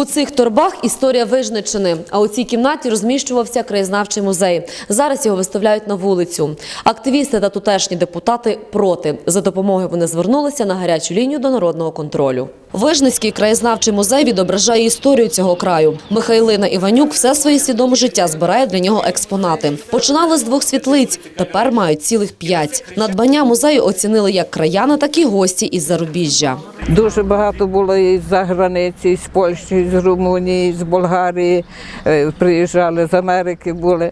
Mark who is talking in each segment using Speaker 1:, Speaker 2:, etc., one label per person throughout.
Speaker 1: У цих торбах історія Вижничини, а у цій кімнаті розміщувався краєзнавчий музей. Зараз його виставляють на вулицю. Активісти та тутешні депутати проти. За допомогою вони звернулися на гарячу лінію до народного контролю. Вижницький краєзнавчий музей відображає історію цього краю. Михайлина Іванюк все своє свідоме життя збирає для нього експонати. Починали з двох світлиць, тепер мають цілих п'ять. Надбання музею оцінили як краяни, так і гості із зарубіжжя.
Speaker 2: Дуже багато було і з-за границі, з Польщі, з Румунії, з Болгарії. е, Приїжджали з Америки були.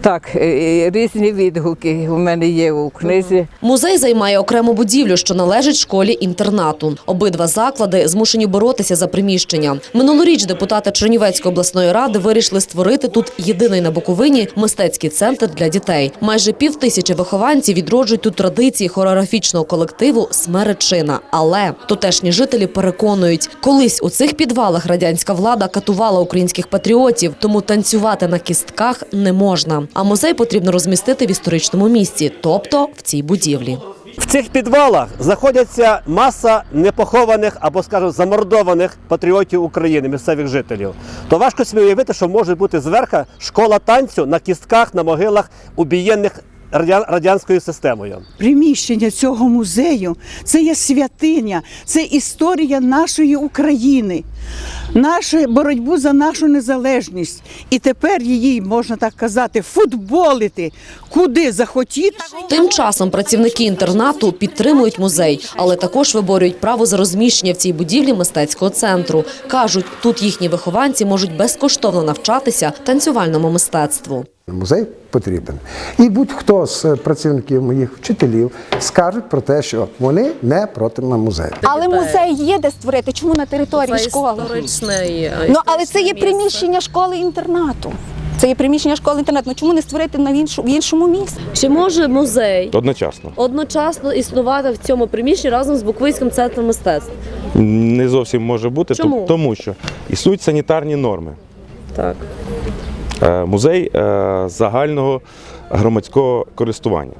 Speaker 2: Так, е, різні відгуки у мене є у книзі.
Speaker 1: Музей займає окрему будівлю, що належить школі-інтернату. Обидва заклади змушені боротися за приміщення. Минулоріч депутати Чернівецької обласної ради вирішили створити тут єдиний на Буковині мистецький центр для дітей. Майже пів тисячі вихованців відроджують тут традиції хореографічного колективу Смеречина. Але тутешні жителі переконують, колись у цих підвалах радянська влада катувала українських патріотів, тому танцювати на кістках не можна. А музей потрібно розмістити в історичному місці, тобто в цій будівлі.
Speaker 3: В цих підвалах знаходяться маса непохованих або, скажімо, замордованих патріотів України, місцевих жителів. То важко собі уявити, що може бути зверху школа танцю на кістках, на могилах убієнних радянською системою.
Speaker 4: приміщення цього музею це є святиня, це історія нашої України, нашу боротьбу за нашу незалежність. І тепер її, можна так казати, футболити куди захотіти.
Speaker 1: Тим часом працівники інтернату підтримують музей, але також виборюють право за розміщення в цій будівлі мистецького центру. кажуть, тут їхні вихованці можуть безкоштовно навчатися танцювальному мистецтву.
Speaker 5: Музей потрібен. І будь-хто з працівників моїх вчителів скажуть про те, що вони не проти музею.
Speaker 6: Але музей є де створити. Чому на території школи? Ну але це є приміщення школи-інтернату. Це є приміщення школи-інтернату. Ну чому не створити на іншу, в іншому місці?
Speaker 1: Чи може музей
Speaker 7: Одночасно.
Speaker 1: одночасно існувати в цьому приміщенні разом з Буковинським центром мистецтв?
Speaker 7: Не зовсім може бути,
Speaker 1: Чому?
Speaker 7: тому що існують санітарні норми.
Speaker 1: Так.
Speaker 7: Е, Музей е, загального громадського користування.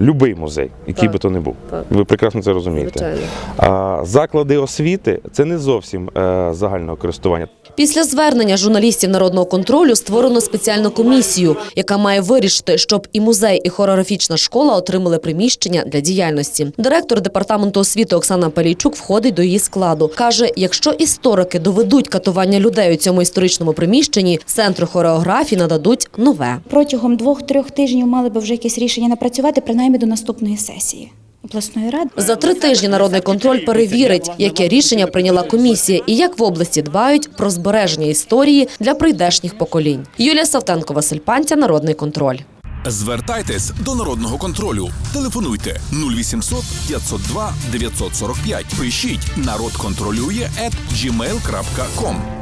Speaker 7: Любий музей, який
Speaker 1: Так.
Speaker 7: би то не був.
Speaker 1: Так.
Speaker 7: Ви прекрасно це розумієте.
Speaker 1: Звичайно.
Speaker 7: Заклади освіти це не зовсім е, загального користування.
Speaker 1: Після звернення журналістів народного контролю створено спеціальну комісію, яка має вирішити, щоб і музей, і хореографічна школа отримали приміщення для діяльності. Директор департаменту освіти Оксана Палійчук входить до її складу. каже: якщо історики доведуть катування людей у цьому історичному приміщенні, центру хореографії нададуть нове.
Speaker 8: протягом двох-трьох тижнів мали би вже якесь рішення напрацювати, принаймні до наступної сесії обласної ради.
Speaker 1: За три тижні народний контроль перевірить, яке рішення прийняла комісія і як в області дбають про збереження історії для прийдешніх поколінь. Юлія Савтенко, Василь Пантя, Народний контроль.
Speaker 9: Звертайтесь до народного контролю. Телефонуйте 0800 502 945. Пишіть народ контролює at gmail.com.